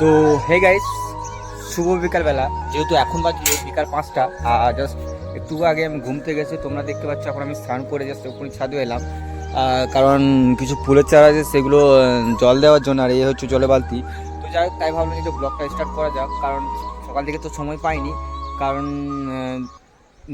তো hey guys শুভ বিকালবেলা। যেহেতু এখন বাজে বিকাল পাঁচটা আর জাস্ট একটু আগে আমি ঘুমতে গেছি, তোমরা দেখতে পাচ্ছ এখন আমি স্নান করে জাস্ট ওখানে ছাদে এলাম। কারণ কিছু ফুলের চারা আছে, সেগুলো জল দেওয়ার জন্য, আর এই হচ্ছে জলে বালতি। তো যাই হোক, তাই ভাবলাম যে ব্লগটা স্টার্ট করা যাক, কারণ সকাল থেকে তো সময় পাইনি, কারণ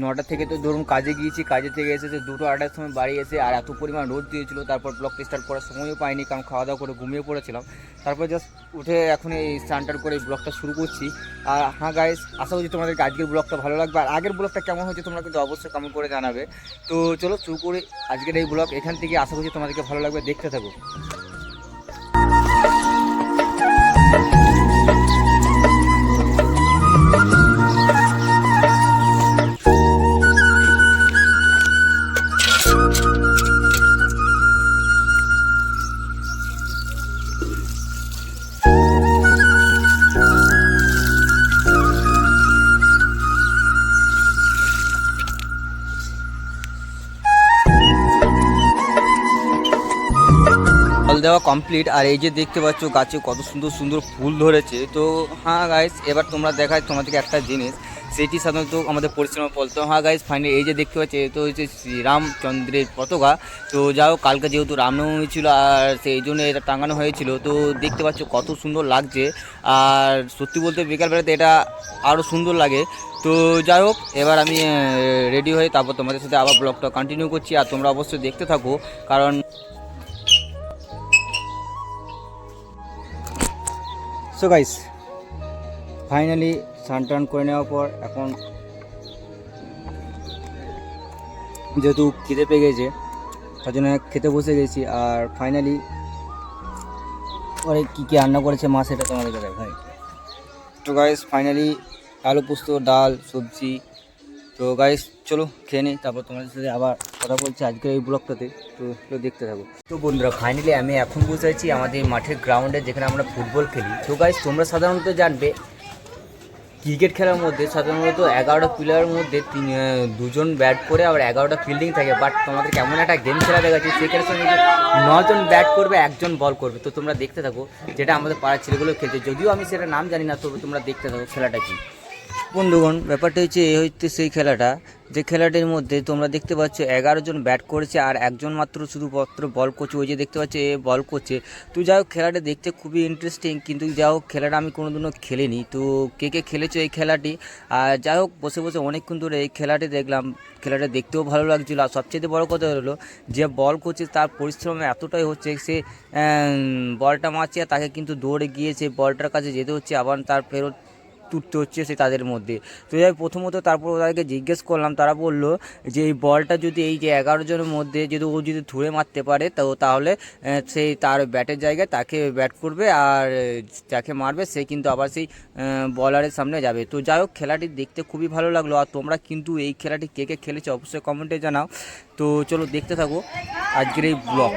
নটা থেকে তো ধরুন কাজে গিয়েছি, কাজে থেকে এসেছে, দুটো আড়াইটার সময় বাড়ি এসে আর এত পরিমাণ রোদ দিয়েছিল, তারপর ব্লগটা স্টার্ট করার সময়ও পাইনি, কারণ খাওয়া দাওয়া করে ঘুমিয়ে পড়েছিলাম। তারপর জাস্ট উঠে এখন এই স্নানটার করে ব্লগটা শুরু করছি। আর হ্যাঁ গাইস আশা করছি তোমাদেরকে আজকের ব্লগটা ভালো লাগবে। আর আগের ব্লগটা কেমন হয়েছে তোমরা কিন্তু অবশ্যই কমেন্ট করে জানাবে। তো চলো শুরু করে আজকের এই ব্লগ এখান থেকে আশা করছি তোমাদেরকে ভালো লাগবে, দেখতে থাকো। দেওয়া কমপ্লিট আর এই যে দেখতে পাচ্ছ গাছে কত সুন্দর সুন্দর ফুল ধরেছে। তো হ্যাঁ গাইস এবার তোমরা দেখায় তোমাদেরকে একটা জিনিস, সেটি সাধারণত আমাদের পরিশ্রম ফল। তো হ্যাঁ গাইস ফাইনালি এই যে দেখতে পাচ্ছি তো হচ্ছে শ্রীরামচন্দ্রের পতাকা। তো যাও কালকে যেহেতু রামনবমী ছিল, আর সেই জন্য এটা টাঙানো হয়েছিল, তো দেখতে পাচ্ছ কত সুন্দর লাগছে। আর সত্যি বলতে বিকালবেলাতে এটা আরও সুন্দর লাগে। তো যাই হোক, এবার আমি রেডি হয়ে তারপর তোমাদের সাথে আবার ব্লগটা কন্টিনিউ করছি, আর তোমরা অবশ্যই দেখতে থাকো, কারণ সো গাইস ফাইনালি স্নান টান করে নেওয়ার পর এখন যেহেতু খেতে পেয়ে গেছে, তার জন্য খেতে বসে গেছি আর ফাইনালি পরে কী কী রান্না করেছে মা সেটা তোমাদের কাছে ভাই তো গাইস ফাইনালি আলু পোস্ত, ডাল, সবজি তো গাইস চলো খেয়ে নিই, তারপর তোমাদের সাথে আবার কথা বলছি আজকের এই ব্লগটাতে, তো চলো দেখতে থাকো। তো বন্ধুরা ফাইনালি আমি এখন বসে আছি আমাদের মাঠের গ্রাউন্ডে যেখানে আমরা ফুটবল খেলি। তো গাইস তোমরা সাধারণত জানবে ক্রিকেট খেলার মধ্যে সাধারণত এগারোটা প্লেয়ারের মধ্যে তিন দুজন ব্যাট করে আবার এগারোটা ফিল্ডিং থাকে বাট তোমাদের কেমন একটা গেম খেলা দেখাচ্ছি সেখানে সঙ্গে নজন ব্যাট করবে, একজন বল করবে। তো তোমরা দেখতে থাকো, যেটা আমাদের পাড়ার ছেলেগুলো খেলছে। যদিও আমি সেটা নাম জানি না, তবে তোমরা দেখতে থাকো, খেলাটা কি। বন্ধুগণ, ব্যাপারটা হচ্ছে এই হচ্ছে সেই খেলাটা। যে খেলাটির মধ্যে তোমরা দেখতে পাচ্ছ এগারো জন ব্যাট করেছে আর একজন মাত্র শুধুমাত্র বল করছে। ওই যে দেখতে পাচ্ছ এ বল করছে। তো যাই হোক, খেলাটা দেখতে খুবই ইন্টারেস্টিং কিন্তু যাই হোক, খেলাটা আমি কোনোদিনও খেলিনি। তো কে কে খেলেছো এই খেলাটি? আর যাই হোক, বসে বসে অনেকক্ষণ ধরে এই খেলাটি দেখলাম। খেলাটা দেখতেও ভালো লাগছিল। আর সবচেয়ে বড় কথা হলো, যে বল করছে তার পরিশ্রম এতটাই হচ্ছে, সে বলটা মারছে তাকে কিন্তু দৌড়ে গিয়ে বলটার কাছে যেতে হচ্ছে। আবার তার ফেরত তুলতে হচ্ছে সে তাদের মধ্যে। তো যাই প্রথমত তারপর তাদেরকে জিজ্ঞেস করলাম তারা বলল যে এই বলটা যদি এই যে এগারো জনের মধ্যে যদি ও যদি ধরে মারতে পারে তো তাহলে সেই তার ব্যাটের জায়গায় তাকে ব্যাট করবে আর যাকে মারবে সে কিন্তু আবার সেই বলারের সামনে যাবে। তো যাই হোক খেলাটি দেখতে খুবই ভালো লাগল আর তোমরা কিন্তু এই খেলাটি কে কে খেলেছো অবশ্যই কমেন্টে জানাও। তো চলো দেখতে থাকো আজকের এই ব্লগ।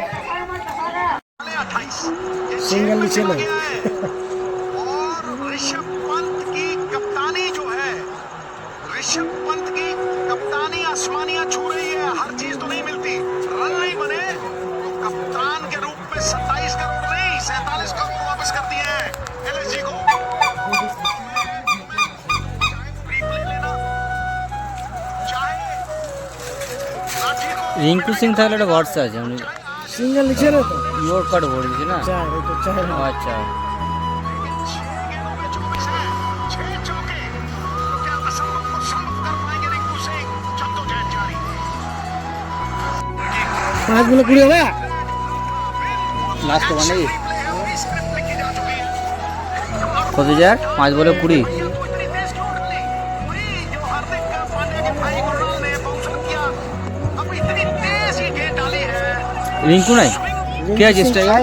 সিঙ্গেল ছিল। आसमानियां छू रही है हर चीज तो नहीं मिलती रन नहीं बने तो कप्तान के रूप में 27 करोड़ नहीं 47 करोड़ वापस कर दिए हैं एलएसजी को चाहे replay लेना चाहे लाठी को রিঙ্কু সিং থাকলে একটা ভরসা আছে আমি सिंगल नीचे लो तो ইয়োর কার্ড ভরে দিয়েছি না चार है तो चार है। আচ্ছা মাছগুলো কুড়ি হবে মাছ তো মানে কত যাক পাঁচ বলে কুড়ি। রিঙ্কু নাই? কে আছে striker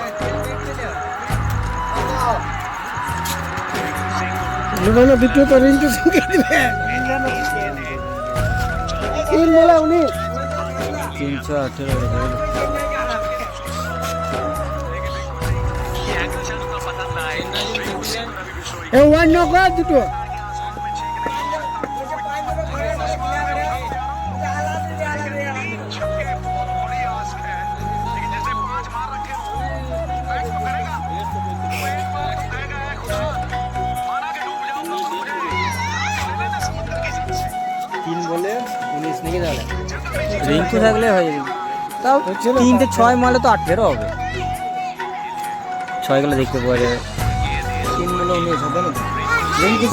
Sunod na video to rin dyan sa kanila. Tin mo lang ulit. Tin sa atin. Eh, one no ka dito. Rinku থাকলে হয়ে যাবে। তাও তিনটে ছয় মারলে তো আঠেরো হবে। ছয় গেলে দেখতে পাওয়া যাবে।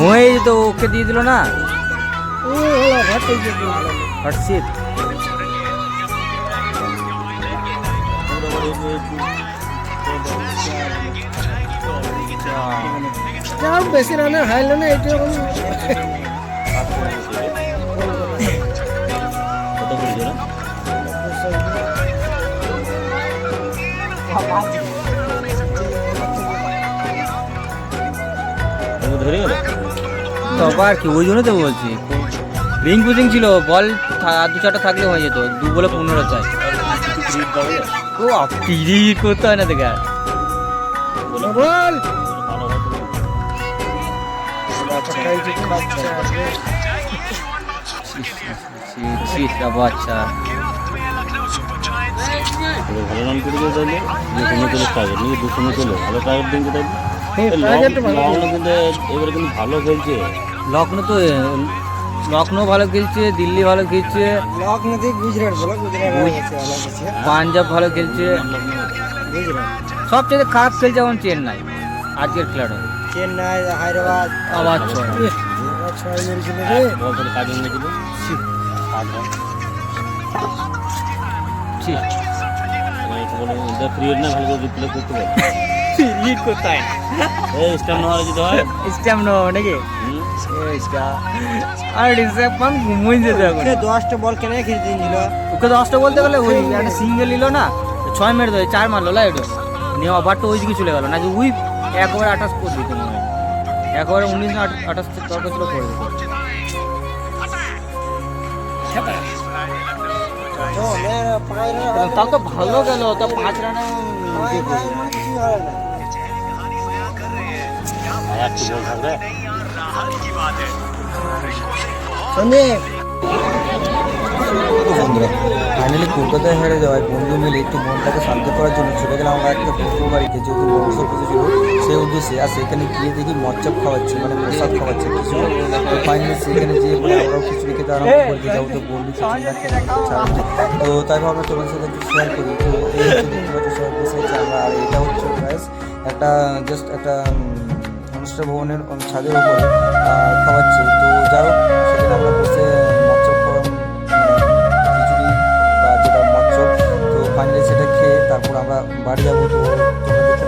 হয়ে যেত, ওকে দিয়ে দিল না। হটসিট বেশি রানের হাইলো না এটা আবার কি ওই জন্য তো বলছি। রিং সিং ছিল বল থা- দু চারটা থাকলে হয়ে যেত দু বলে পনেরো চাই। ও পিরিট করতে হয় না দেখে বল। তবে ভালো রান করে দিয়ে তাইলে দুশো চলে টার্গেট নিয়ে দুশো চলে ভালো টার্গেট দিন তাইলে লখনৌ কিন্তু এবারে কিন্তু ভালো খেলছে। লখনৌ তো লখনৌ ভালো খেলছে দিল্লি ভালো খেলছে। গুজরাট গুজরাট পাঞ্জাব ভালো খেলছে। সবচেয়ে খারাপ খেলছে এখন চেন্নাই আজকের খেলাটা। চেন্নাই হায়দ্রাবাদ। আবার ছয়। ছয়। মেরেছিল রে কাজ হয় ক্রিয়েট না ভালো করে করতে পারে লিড করতে হয় এই স্ট্যাম্প নেওয়া যদি হয়? স্ট্যাম্প নেব নাকি? আর ডিসেপ পান ঘুমোই যেতে এখন দশটা বল কেন খেলে দিয়েছিল ওকে দশটা বলতে গেলে ওই একটা সিঙ্গেল নিল না ছয় মেরে দেয় চার মারলো লাইট নিয়ে ওভারটা ওই দিকে চলে গেল না যে উই একবারে আঠাশ করে দিত মনে হয় একবারে উনিশ না আঠাশ দরকার ছিল করে দিত তাও তো ভালো গেল তা পাঁচ রানে বন্ধুরা ফাইনালি কলকাতায় হেরে যাওয়ায় বন্ধু মিলে একটু মনটাকে শান্ত করার জন্য চলে গেলাম আমরা একটা বন্ধুর বাড়িতে যেহেতু বংশ পুজো ছিল সেই উদ্দেশ্যে আর সেখানে গিয়ে দেখি মচ্চাপ খাওয়াচ্ছে মানে প্রসাদ খাওয়াচ্ছে কিছু তো ফাইনালি সেখানে যেয়ে বলে আমরাও খিচুড়ি খেতে আরম্ভ করে দিয়ে যাব তো বন্ধু। তো তাই ভাবলাম তোমাদের সাথে একটু শেয়ার করি তো এই আমরা আর এটা হচ্ছে একটা জাস্ট একটা উম, ভবনের ছাদের উপরে খাওয়াচ্ছে। তো যাই হোক সেখানে আমরা বসে খাওয়া খিচুড়ি বা যেটা মচ্চপ তো ফাইনালি সেটা খেয়ে তারপর আমরা বাড়ি যাব। তো দেখতে।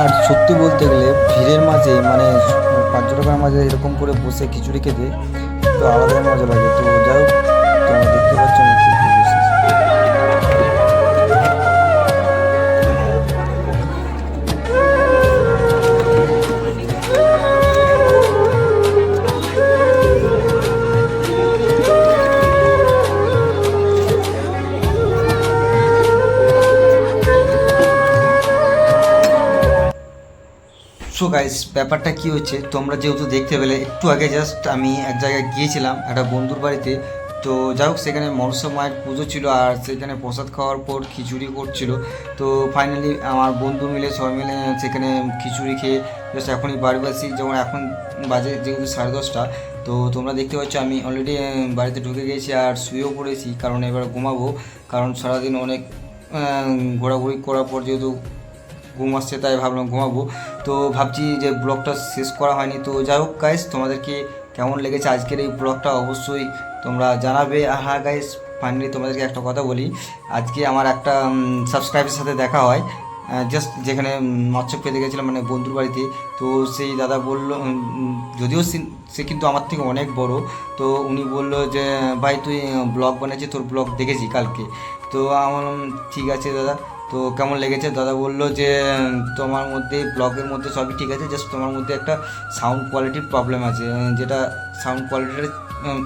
আর সত্যি বলতে গেলে ভিড়ের মাঝে মানে পর্যটকের মাঝে এরকম করে বসে খিচুড়ি খেতে তো আলাদাই মজা লাগে। তো যাই হোক তোমরা দেখতে পাচ্ছ গাইস ব্যাপারটা কি হচ্ছে? তোমরা যেহেতু দেখতে পেলে, একটু আগে জাস্ট আমি এক জায়গায় গিয়েছিলাম, একটা বন্ধুর বাড়িতে। তো যাই হোক, সেখানে মনসা মায়ের পুজো ছিল আর সেখানে প্রসাদ খাওয়ার পর খিচুড়ি করছিল। তো ফাইনালি আমার বন্ধু মিলে, সবাই মিলে সেখানে খিচুড়ি খেয়ে জাস্ট এখনই বাড়ি আসি যেমন এখন বাজে যেহেতু সাড়ে দশটা, তো তোমরা দেখতে পাচ্ছ আমি অলরেডি বাড়িতে ঢুকে গেছি আর শুয়েও পড়েছি, কারণ এবার ঘুমাবো। কারণ সারাদিন অনেক ঘোরাঘুরি করার পর যেহেতু ঘুম আসছে, তাই ভাবলাম ঘুমাবো। তো ভাবছি যে ব্লগটা শেষ করা হয়নি। তো যাই হোক গাইস তোমাদেরকে কেমন লেগেছে আজকের এই ব্লগটা অবশ্যই তোমরা জানাবে। আর হ্যাঁ গাইস ফাইনালি তোমাদেরকে একটা কথা বলি। আজকে আমার একটা সাবস্ক্রাইবের সাথে দেখা হয়। জাস্ট যেখানে মৎস্য পেতে গেছিলাম মানে বন্ধুর বাড়িতে। তো সেই দাদা বলল যদিও সে- সে কিন্তু আমার থেকে অনেক বড়। তো উনি বলল যে, ভাই তুই ব্লগ বানিয়েছিস, তোর ব্লগ দেখেছি কালকে। তো আমার ঠিক আছে দাদা। তো কেমন লেগেছে? দাদা বলল যে, তোমার মধ্যে ব্লগের মধ্যে সবই ঠিক আছে জাস্ট তোমার মধ্যে একটা সাউন্ড কোয়ালিটির প্রবলেম আছে যেটা সাউন্ড কোয়ালিটিটা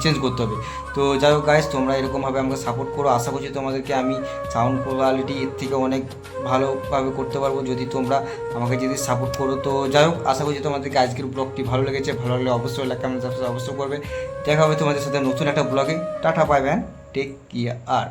চেঞ্জ করতে হবে। তো যাই হোক গাইস তোমরা এরকমভাবে আমাকে সাপোর্ট করো। আশা করছি তোমাদেরকে আমি সাউন্ড কোয়ালিটি এর থেকে অনেক ভালোভাবে করতে পারব, যদি তোমরা আমাকে যদি সাপোর্ট করো। তো যাই হোক, আশা করছি তোমাদেরকে আজকের ব্লগটি ভালো লেগেছে। ভালো লাগলে অবশ্যই লাইক কমেন্ট অবশ্যই করবে। দেখা হবে তোমাদের সাথে নতুন একটা ব্লগে টাটা পাইবেন টেক কেয়ার